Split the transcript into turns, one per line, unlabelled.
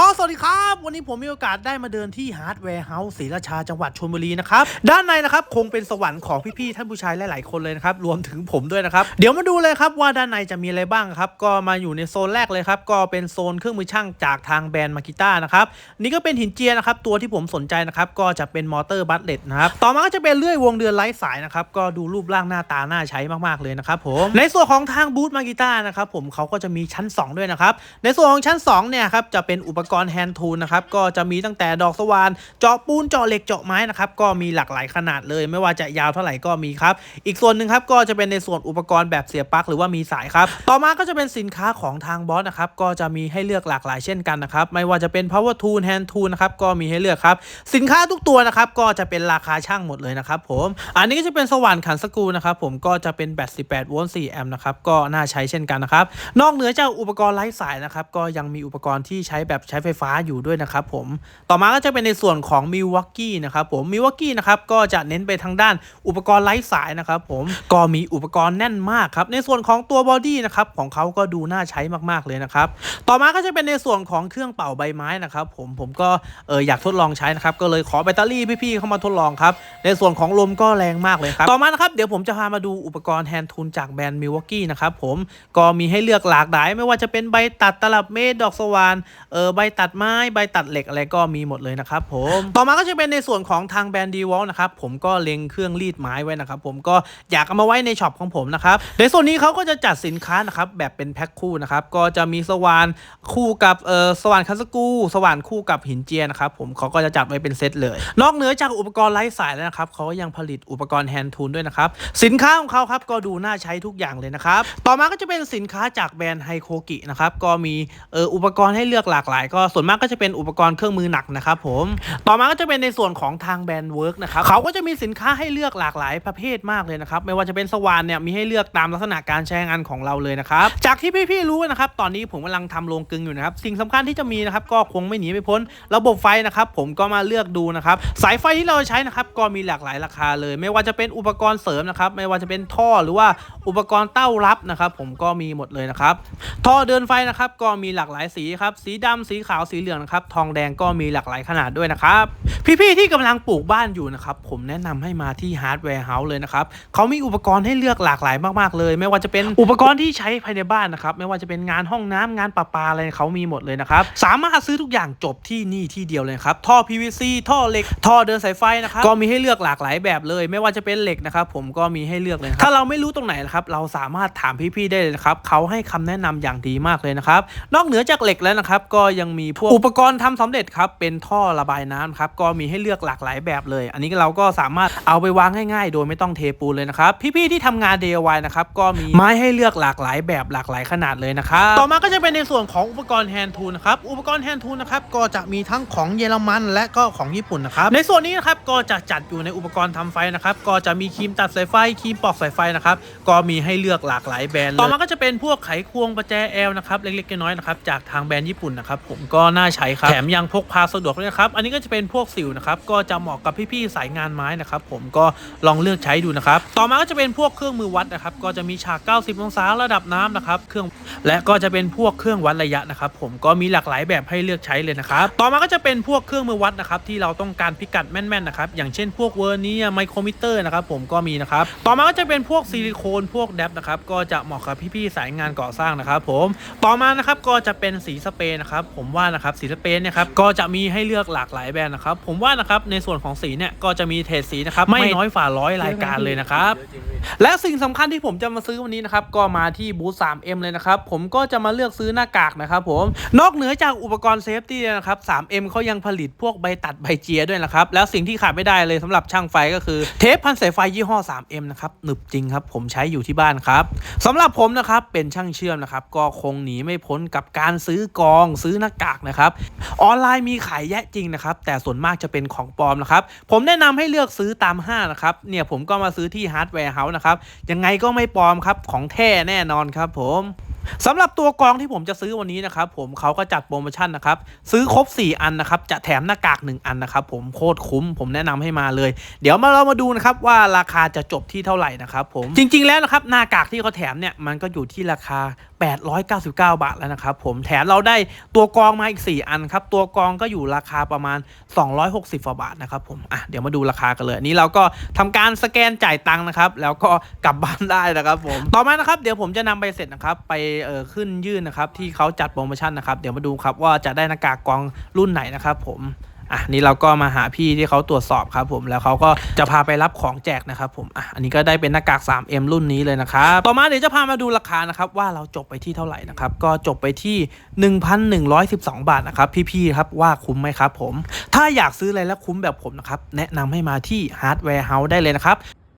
ก็สวัสดีครับ วันนี้ผมมีโอกาสได้มาเดินที่ฮาร์ดแวร์เฮาส์ศรีราชาจังหวัดชลบุรีนะครับ ด้านในนะครับคงเป็นสวรรค์ของพี่ๆท่านผู้ชายหลายๆคนเลยนะครับ รวมถึงผมด้วยนะครับ เดี๋ยวมาดูเลยครับว่าด้านในจะมีอะไรบ้างครับ ก็มาอยู่ในโซนแรกเลยครับ ก็เป็นโซนเครื่องมือช่างจากทางแบรนด์มากิต้านะครับ นี่ก็เป็นหินเจียนะครับ ตัวที่ผมสนใจนะครับ ก็จะเป็นมอเตอร์บัตเลตนะครับ ต่อมาก็จะเป็นเลื่อยวงเดือนไร้สายนะครับ ก็ดูรูปร่างหน้าตาน่าใช้มากๆเลยนะครับผม ในส่วนของทางบูธมากิต้านะครับผมเขาก็จะมีชั้น 2 ด้วยนะครับ ในส่วนของชั้น2เนี่ยครับจะเป็นอุปกรณ์แฮนด์ทูลนะครับก็จะมีตั้งแต่ดอกสว่านเจาะปูนเจาะเหล็กเจาะไม้นะครับก็มีหลากหลายขนาดเลย ไม่ว่าจะยาวเท่าไหร่ก็มีครับอีกส่วนหนึ่งครับก็จะเป็นในส่วนอุปกรณ์แบบเสียบปลั๊กหรือว่ามีสายครับต่อมาก็จะเป็นสินค้าของทางบอสนะครับก็จะมีให้เลือกหลากหลายเช่นกันนะครับไม่ว่าจะเป็น power tool hand tool นะครับก็มีให้เลือกครับสินค้าทุกตัวนะครับก็จะเป็นราคาช่างหมดเลยนะครับผมอันนี้ก็จะเป็นสว่านขันสกรูนะครับผมก็จะเป็นแบต18โวลต์4แอมป์นะครับก็น่าใช้เช่นกันนะครับนอกเหนือจากอุปกรณ์ไร้สายนะครับก็ยังมีอุปกรณ์ที่ใช้แบบใช้ไฟฟ้าอยู่ด้วยนะครับผมต่อมาก็จะเป็นในส่วนของ Milwaukee นะครับผม Milwaukee นะครับก็จะเน้นไปทางด้านอุปกรณ์ไร้สายนะครับผมก็มีอุปกรณ์แน่นมากครับในส่วนของตัวบอดี้นะครับของเขาก็ดูน่าใช้มากๆเลยนะครับต่อมาก็จะเป็นในส่วนของเครื่องเป่าใบไม้นะครับผมผมก็เอออยากทดลองใช้นะครับก็เลยขอแบตเตอรี่พี่ๆเข้ามาทดลองครับในส่วนของลมก็แรงมากเลยครับต่อมานะครับเดี๋ยวผมจะพามาดูอุปกรณ์แฮนด์ทูลจากแบรนด์ Milwaukee นะครับผมก็มีให้เลือกหลากหลายไม่ว่าจะเป็นใบตัดตลับเมตรดอกสว่านเออใบใบตัดไม้ใบตัดเหล็กอะไรก็มีหมดเลยนะครับผมต่อมาก็จะเป็นในส่วนของทางแบรนด์ดีวอลนะครับผมก็เล็งเครื่องรีดไม้ไว้นะครับผมก็อยากเอามาไว้ในช็อปของผมนะครับในส่วนนี้เขาก็จะจัดสินค้านะครับแบบเป็นแพ็คคู่นะครับก็จะมีสว่านคู่กับเออสว่านคัสกูสว่านคู่กับหินเจียนะครับผมเขาก็จะจัดไว้เป็นเซตเลย นอกเหนือจากอุปกรณ์ไร้สายแล้วนะครับเขายังผลิตอุปกรณ์แฮนด์ทูลด้วยนะครับสินค้าของเขาครับก็ดูน่าใช้ทุกอย่างเลยนะครับต่อมาก็จะเป็นสินค้าจากแบรนด์ไฮโคกินะครับก็มีเอออุปกรณ์ให้เลือกหลากหลายก็ส่วนมากก็จะเป็นอุปกรณ์เครื่องมือหนักนะครับผม ต่อมาก็จะเป็นในส่วนของทางแบรนด์เวิร์กนะครับเขาก็จะมีสินค้าให้เลือกหลากหลายประเภทมากเลยนะครับ ไม่ว่าจะเป็นสว่านเนี่ยมีให้เลือกตามลักษณะการใช้งานของเราเลยนะครับ จากที่พี่ๆรู้นะครับตอนนี้ผมกำลังทำโรงกึงอยู่นะครับสิ่งสำคัญที่จะมีนะครับก็คงไม่หนีไม่พ้น ระบบไฟนะครับผมก็มาเลือกดูนะครับสายไฟที่เราใช้นะครับก็มีหลากหลายราคาเลย ไม่ว่าจะเป็นอุปกรณ์เสริมนะครับไม่ว่าจะเป็นท่อหรือว่าอุปกรณ์เต้ารับนะครับผมก็มีหมดเลยนะครับท่อเดินไฟนะครับก็มีหลากหลายสีครับสีดำสีขาวสีเหลืองนะครับทองแดงก็มีหลากหลายขนาดด้วยนะครับ พี่ๆที่กำลังปลูกบ้านอยู่นะครับผมแนะนำให้มาที่ฮาร์ดแวร์เฮาส์เลยนะครับเขามีอุปกรณ์ให้เลือกหลากหลายมากๆเลย ไม่ว่าจะเป็นอุปกรณ์ที่ใช้ภายในบ้านนะครับไม่ว่าจะเป็นงานห้องน้ำงานประปาอะไรเขามีหมดเลยนะครับสามารถซื้อทุกอย่างจบที่นี่ที่เดียวเลยครับท่อ PVC ท่อเหล็กท่อเดินสายไฟนะครับก็มีให้เลือกหลากหลายแบบเลย ไม่ว่าจะเป็นเหล็กนะครับผมก็มีให้เลือกเลยถ้าเราไม่รู้ตรงไหนนะครับเราสามารถถามพี่ๆได้เลยนะครับเขาให้คำแนะนำอย่างดีมากเลยนะครับนอกเหนือจากเหล็กแล้วนะครับก็ยังมีพวกอุปกรณ์ทำสำเร็จครับ เป็นท่อระบายน้ำครับก็มีให้เลือกหลากหลายแบบเลย อันนี้เราก็สามารถเอาไปวางง่ายๆ โดยไม่ต้องเทปูนเลยนะครับ พี่ๆที่ทำงาน DIY นะครับก็มีไม้ให้เลือกหลากหลายแบบหลากหลายขนาดเลยนะครับต่อมาก็จะเป็นในส่วนของอุปกรณ์แฮนด์ทูลนะครับอุปกรณ์แฮนด์ทูลนะครับก็จะมีทั้งของเยอรมันและก็ของญี่ปุ่นนะครับในส่วนนี้นะครับก็จะจัดอยู่ในอุปกรณ์ทำไฟนะครับก็จะมีครีมตัดสายไฟครีมปอกสายไฟนะครับก็มีให้เลือกหลากหลายแบรนด์เลยต่อมาก็จะเป็นพวกไขควงประแจแอลนะครับเล็กๆน้อยๆนะครับจากทางแบรนด์ญี่ปุ่นนะครับผมก็น่าใช้ครับแถมยังพกพาสะดวกด้วยนะครับ อันนี้ก็จะเป็นพวกสิวนะครับก็จะเหมาะกับพี่ๆสายงานไม้นะครับผมก็ลองเลือกใช้ดูนะครับต่อมาก็จะเป็นพวกเครื่องมือวัดนะครับก็จะมีฉาก 90 องศาระดับน้ำนะครับเครื่องและก็จะเป็นพวกเครื่องวัดระยะนะครับผมก็มีหลากหลายแบบให้เลือกใช้เลยนะครับต่อมาก็จะเป็นพวกเครื่องมือวัดนะครับที่เราต้องการพิกัดแม่นๆนะครับอย่างเช่นพวกเวอร์เนียไมโครมิเตอร์นะครับผมก็มีนะครับต่อมาก็จะเป็นพวกซิลิโคนพวกแดบนะครับก็จะเหมาะกับพี่ๆสายงานก่อสร้างนะครับผมต่อมานะครับก็จะเป็นสีสเปรย์นะครับผมว่านะครับสีสเปรย์เนี่ยครับก็จะมีให้เลือกหลากหลายแบรนด์นะครับผมว่านะครับในส่วนของสีเนี่ยก็จะมีเทสสีนะครับไม่น้อยฝ่าร้อยรายการเลยนะครับและสิ่งสำคัญที่ผมจะมาซื้อวันนี้นะครับก็มาที่บูธ 3M เลยนะครับผมก็จะมาเลือกซื้อหน้ากากนะครับผมนอกเหนือจากอุปกรณ์เซฟตี้นะครับ 3M เขายังผลิตพวกใบตัดใบเจียด้วยนะครับแล้วสิ่งที่ขาดไม่ได้เลยสำหรับช่างไฟก็คือเทปพันสายไฟยี่ห้อ 3M นะครับหนึบจริงครับผมใช้อยู่ที่บ้านครับสำหรับผมนะครับเป็นช่างเชื่อมนะครับก็คงหนีไม่พ้นกับการซื้อกองซื้อหน้ากากนะครับ ออนไลน์มีขายแยะจริงนะครับ แต่ส่วนมากจะเป็นของปลอมนะครับ ผมแนะนำให้เลือกซื้อตามห้างนะครับ เนี่ยผมก็มาซื้อที่ฮาร์ดแวร์เฮาส์นะครับ ยังไงก็ไม่ปลอมครับ ของแท้แน่นอนครับผม สำหรับตัวกองที่ผมจะซื้อวันนี้นะครับผมเขาก็จัดโปรโมชั่นนะครับซื้อครบ 4 อันนะครับจะแถมหน้ากาก 1 อันนะครับผมโคตรคุ้มผมแนะนำให้มาเลย เดี๋ยวมาเรามาดูนะครับว่าราคาจะจบที่เท่าไหร่นะครับผมจริง ๆแล้วนะครับหน้ากากที่เขาแถมเนี่ยมันก็อยู่ที่ราคา 899 บาทแล้วนะครับผมแถมเราได้ตัวกองมาอีก 4 อันครับตัวกองก็อยู่ราคาประมาณ 260กว่าบาทนะครับผมอะเดี๋ยวมาดูราคากันเลยอันนี้เราก็ทำการสแกนจ่ายตังค์นะครับแล้วก็กลับบ้านได้นะครับผมต่อมานะครับเดี๋ยวผมจะนำใบเสร็จนะครับไปเออขึ้นยื่นนะครับที่เขาจัดโปรโมชั่นนะครับเดี๋ยวมาดูครับว่าจะได้หน้ากากกองรุ่นไหนนะครับผมอะนี่เราก็มาหาพี่ที่เขาตรวจสอบครับผมแล้วเขาก็จะพาไปรับของแจกนะครับผมอะอันนี้ก็ได้เป็นหน้ากาก 3M รุ่นนี้เลยนะครับต่อมาเดี๋ยวจะพามาดูราคานะครับว่าเราจบไปที่เท่าไหร่นะครับก็จบไปที่ 1,112 บาทนะครับพี่ๆครับว่าคุ้มไหมครับผม ถ้าอยากซื้ออะไรแล้วคุ้มแบบผมนะครับแนะนำให้มาที่ Hardware House ได้เลยนะครับ